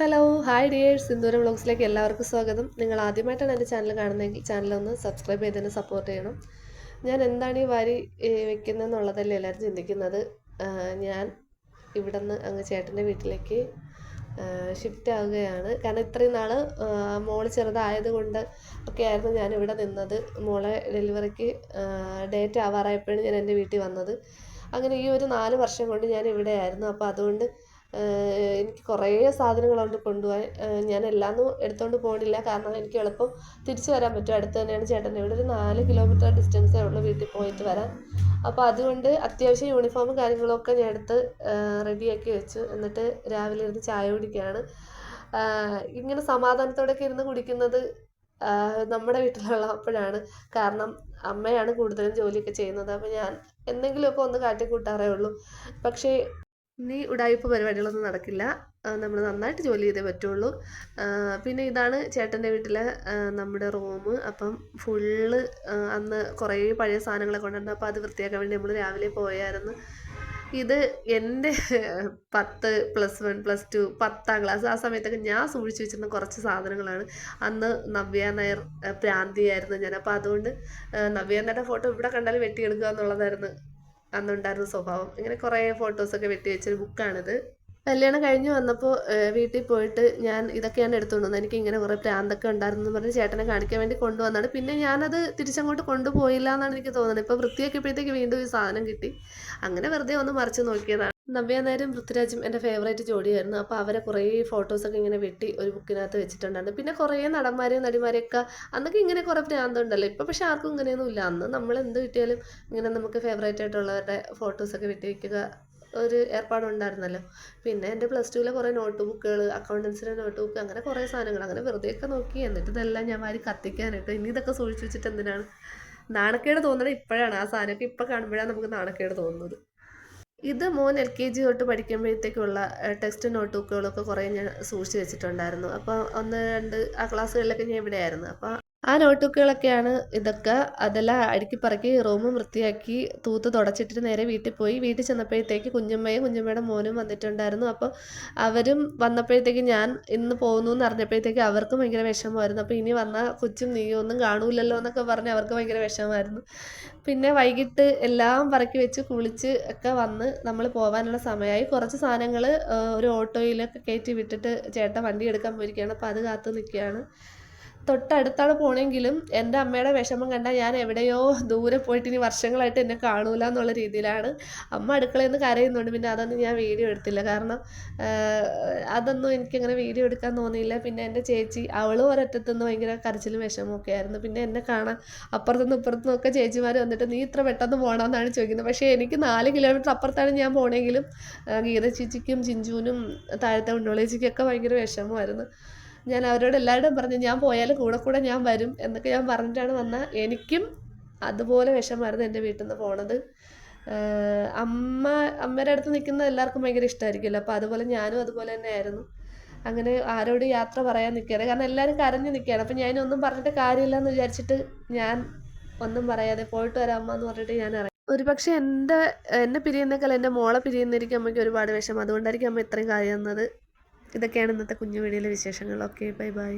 Hello hi dears. സിന്ദൂര വ്ളോഗ്സിലേക്ക് എല്ലാവർക്കും സ്വാഗതം. നിങ്ങൾ ആദ്യമായിട്ടാണ് എന്റെ ചാനൽ കാണുന്നതെങ്കിൽ ചാനലൊന്ന് സബ്സ്ക്രൈബ് ചെയ്തതിന് സപ്പോർട്ട് ചെയ്യണം. ഞാൻ എന്താണ് ഈ വാരി വെക്കുന്നതെന്നുള്ളതല്ലേ എല്ലാവരും ചിന്തിക്കുന്നത്. ഞാൻ ഇവിടെ നിന്ന് അങ്ങ് ചേട്ടന്റെ വീട്ടിലേക്ക് ഷിഫ്റ്റ് ആവുകയാണ്. കാരണം ഇത്രയും നാൾ മോൾ ചെറുതായത് കൊണ്ട് ഒക്കെ ആയിരുന്നു ഞാൻ ഇവിടെ നിന്നത്. മോളെ ഡെലിവറിക്ക് ഡേറ്റ് ആവാറായപ്പോഴും ഞാൻ എന്റെ വീട്ടിൽ വന്നത്. അങ്ങനെ ഈ ഒരു നാല് വർഷം കൊണ്ട് ഞാൻ ഇവിടെ ആയിരുന്നു. അപ്പോൾ അതുകൊണ്ട് എനിക്ക് കുറേ സാധനങ്ങളുണ്ട് കൊണ്ടുപോകാൻ ഞാൻ എല്ലാമൊന്നും എടുത്തുകൊണ്ട് പോകണില്ല. കാരണം എനിക്ക് എളുപ്പം തിരിച്ചു വരാൻ പറ്റും. അടുത്ത് തന്നെയാണ് ചേട്ടന്റെ ഇവിടെ ഒരു നാല് കിലോമീറ്റർ ഡിസ്റ്റൻസേ ഉള്ളൂ വീട്ടിൽ പോയിട്ട് വരാൻ. അപ്പോൾ അതുകൊണ്ട് അത്യാവശ്യം യൂണിഫോമും കാര്യങ്ങളൊക്കെ ഞാൻ എടുത്ത് റെഡിയാക്കി വെച്ചു. എന്നിട്ട് രാവിലെ ഇരുന്ന് ചായ കുടിക്കുകയാണ്. ഇങ്ങനെ സമാധാനത്തോടെയൊക്കെ ഇരുന്ന് കുടിക്കുന്നത് നമ്മുടെ വീട്ടിലുള്ളപ്പോഴാണ്. കാരണം അമ്മയാണ് കൂടുതലും ജോലിയൊക്കെ ചെയ്യുന്നത്. അപ്പോൾ ഞാൻ എന്തെങ്കിലുമൊക്കെ ഒന്ന് കാട്ടിക്കൂട്ടാറേ ഉള്ളൂ. പക്ഷേ ഇനി ഉടായ്പ പരിപാടികളൊന്നും നടക്കില്ല. നമ്മൾ നന്നായിട്ട് ജോലി ചെയ്തേ പറ്റുള്ളൂ. പിന്നെ ഇതാണ് ചേട്ടന്റെ വീട്ടിലെ നമ്മുടെ റൂം. അപ്പം ഫുള്ള് അന്ന് കുറേ പഴയ സാധനങ്ങളൊക്കെ കൊണ്ടുവന്നു അപ്പോൾ അത് വൃത്തിയാക്കാൻ വേണ്ടി നമ്മൾ രാവിലെ പോയായിരുന്നു. ഇത് എന്റെ പത്ത് പ്ലസ് വൺ പ്ലസ് ടു പത്താം ക്ലാസ് ആ സമയത്തൊക്കെ ഞാൻ സൂക്ഷിച്ചു വെച്ചിരുന്ന കുറച്ച് സാധനങ്ങളാണ്. അന്ന് നവ്യ നായർ പ്രാന്തിയായിരുന്നു ഞാൻ. അപ്പോൾ അതുകൊണ്ട് നവ്യ നായരുടെ ഫോട്ടോ ഇവിടെ കണ്ടാൽ വെട്ടിയെടുക്കുക എന്നുള്ളതായിരുന്നു അന്നുണ്ടായിരുന്ന സ്വഭാവം. ഇങ്ങനെ കുറേ ഫോട്ടോസൊക്കെ വെട്ടി വെച്ചൊരു ബുക്കാണിത് കല്യാണം കഴിഞ്ഞ് വന്നപ്പോൾ വീട്ടിൽ പോയിട്ട് ഞാൻ ഇതൊക്കെയാണ് എടുത്തുകൊണ്ട് വന്നത് എനിക്ക് ഇങ്ങനെ കുറേ പ്രാന്തൊക്കെ ഉണ്ടായിരുന്നു എന്ന് പറഞ്ഞ് ചേട്ടനെ കാണിക്കാൻ വേണ്ടി കൊണ്ടുവന്നാണ്. പിന്നെ ഞാനത് തിരിച്ചങ്ങോട്ട് കൊണ്ടുപോയില്ല എന്നാണ് എനിക്ക് തോന്നുന്നത്. ഇപ്പോൾ വൃത്തിയാക്കിയപ്പോഴത്തേക്ക് വീണ്ടും ഈ സാധനം കിട്ടി. അങ്ങനെ വെറുതെ ഒന്ന് മറിച്ച് നോക്കിയതാണ്. നവ്യ നായരും പൃഥ്വിരാജും എന്റെ ഫേവറേറ്റ് ജോഡിയായിരുന്നു. അപ്പോൾ അവരെ കുറേ ഫോട്ടോസൊക്കെ ഇങ്ങനെ വെട്ടി ഒരു ബുക്കിനകത്ത് വെച്ചിട്ടുണ്ടായിരുന്നു. പിന്നെ കുറേ നടന്മാരെയും നടിമാരെയൊക്കെ അന്നൊക്കെ ഇങ്ങനെ കുറേ പ്രാന്തമുണ്ടല്ലോ ഇപ്പോൾ പക്ഷേ ആർക്കും ഇങ്ങനെയൊന്നും ഇല്ല. അന്ന് നമ്മൾ എന്ത് കിട്ടിയാലും ഇങ്ങനെ നമുക്ക് ഫേവറേറ്റ് ആയിട്ടുള്ളവരുടെ ഫോട്ടോസൊക്കെ വെട്ടി വയ്ക്കുക ഒരു ഏർപ്പാടുണ്ടായിരുന്നല്ലോ പിന്നെ എന്റെ പ്ലസ് ടുവിലെ കുറേ നോട്ട് ബുക്കുകൾ അക്കൗണ്ടൻസിന്റെ നോട്ട് ബുക്ക് അങ്ങനെ കുറേ സാധനങ്ങൾ. അങ്ങനെ വെറുതെയൊക്കെ നോക്കി. എന്നിട്ട് ഇതെല്ലാം ഞാൻ വാരി കത്തിക്കാനായിട്ട് ഇനി ഇതൊക്കെ സൂക്ഷിച്ചു വെച്ചിട്ട് എന്തിനാണ്? നാണക്കേട് തോന്നണത് ഇപ്പോഴാണ്. ആ സാധനമൊക്കെ ഇപ്പോൾ കാണുമ്പോഴാണ് നമുക്ക് നാണക്കേട് തോന്നുന്നത്. ഇത് മോൻ എൽ കെ ജി തൊട്ട് പഠിക്കുമ്പോഴത്തേക്കുള്ള ടെക്സ്റ്റ് നോട്ട് ബുക്കുകളൊക്കെ കുറേ ഞാൻ സൂക്ഷിച്ച് വെച്ചിട്ടുണ്ടായിരുന്നു. അപ്പോൾ ഒന്ന് രണ്ട് ആ ക്ലാസ്സുകളിലൊക്കെ ഞാൻ ഇവിടെ ആയിരുന്നു അപ്പോൾ ആ നോട്ട് ബുക്കുകളൊക്കെയാണ് ഇതൊക്കെ. അതെല്ലാം അടുക്കി പറക്കി റൂമും വൃത്തിയാക്കി തൂത്ത് തുടച്ചിട്ടിട്ട് നേരെ വീട്ടിൽ പോയി. വീട്ടിൽ ചെന്നപ്പോഴത്തേക്ക് കുഞ്ഞമ്മയും കുഞ്ഞമ്മയുടെ മോനും വന്നിട്ടുണ്ടായിരുന്നു. അപ്പോൾ അവരും വന്നപ്പോഴത്തേക്ക് ഞാൻ ഇന്ന് പോകുന്നു എന്ന് അറിഞ്ഞപ്പോഴത്തേക്ക് അവർക്കും ഭയങ്കര വിഷമമായിരുന്നു. അപ്പോൾ ഇനി വന്ന കൊച്ചും നീയും ഒന്നും കാണൂലല്ലോ എന്നൊക്കെ പറഞ്ഞ് അവർക്ക് ഭയങ്കര വിഷമമായിരുന്നു. പിന്നെ വൈകിട്ട് എല്ലാം പറക്കി വെച്ച് കുളിച്ച് ഒക്കെ വന്ന് നമ്മൾ പോകാനുള്ള സമയമായി. കുറച്ച് സാധനങ്ങൾ ഒരു ഓട്ടോയിലൊക്കെ കയറ്റി വിട്ടിട്ട് ചേട്ടൻ വണ്ടി എടുക്കാൻ പോയിരിക്കുകയാണ്. അപ്പോൾ അത് കാത്തു നിൽക്കുകയാണ്. തൊട്ടടുത്താണ് പോണെങ്കിലും എന്റെ അമ്മയുടെ വിഷമം കണ്ടാൽ ഞാൻ എവിടെയോ ദൂരെ പോയിട്ട് ഇനി വർഷങ്ങളായിട്ട് എന്നെ കാണൂല എന്നുള്ള രീതിയിലാണ് അമ്മ അടുക്കളയിൽ നിന്ന് കരയുന്നുണ്ട്. പിന്നെ അതൊന്നും ഞാൻ വീഡിയോ എടുത്തില്ല. കാരണം അതൊന്നും എനിക്കങ്ങനെ വീഡിയോ എടുക്കാൻ തോന്നിയില്ല. പിന്നെ എന്റെ ചേച്ചി അവളും ഒരറ്റത്തുനിന്ന് ഭയങ്കര കരച്ചിലും വിഷമമൊക്കെ ആയിരുന്നു. പിന്നെ എന്നെ കാണാൻ അപ്പുറത്തുനിന്ന് ഇപ്പുറത്തുനിന്ന് ഒക്കെ ചേച്ചിമാർ വന്നിട്ട് നീ ഇത്ര പെട്ടെന്ന് പോകണമെന്നാണ് ചോദിക്കുന്നത്. പക്ഷേ എനിക്ക് നാല് കിലോമീറ്റർ അപ്പുറത്താണ് ഞാൻ പോണെങ്കിലും ഗീത ചേച്ചിക്കും ചിഞ്ചുവിനും താഴത്തെ ഉണ്ടോളേച്ചിക്കൊക്കെ ഭയങ്കര വിഷമമായിരുന്നു. ഞാൻ അവരോട് എല്ലാവരോടും പറഞ്ഞു ഞാൻ പോയാലും കൂടെ കൂടെ ഞാൻ വരും എന്നൊക്കെ ഞാൻ പറഞ്ഞിട്ടാണ് വന്ന. എനിക്കും അതുപോലെ വിഷമായിരുന്നു എന്റെ വീട്ടിൽ നിന്ന് പോണത് അമ്മ അമ്മയുടെ അടുത്ത് നിൽക്കുന്ന എല്ലാവർക്കും ഭയങ്കര ഇഷ്ടമായിരിക്കുമല്ലോ അപ്പോൾ അതുപോലെ ഞാനും അതുപോലെ തന്നെ ആയിരുന്നു. അങ്ങനെ ആരോട് യാത്ര പറയാൻ നിൽക്കുകയാണ് കാരണം എല്ലാവരും കരഞ്ഞു നിൽക്കുകയാണ്. ഞാൻ ഒന്നും പറഞ്ഞിട്ട് കാര്യമില്ല എന്ന് വിചാരിച്ചിട്ട് ഞാൻ ഒന്നും പറയാതെ പോയിട്ട് വരാം എന്ന് പറഞ്ഞിട്ട് ഞാൻ ഇറങ്ങി. ഒരു പക്ഷേ എന്റെ എന്നെ പിരിയുന്നേക്കാൾ എന്റെ മോളെ പിരിയുന്നതായിരിക്കും അമ്മയ്ക്ക് ഒരുപാട് വിഷമം. അതുകൊണ്ടായിരിക്കും അമ്മ ഇത്രയും കാര്യം തന്നത് ഇതൊക്കെയാണ് ഇന്നത്തെ കുഞ്ഞു വിശേഷങ്ങൾ ഓക്കെ ബൈ ബൈ.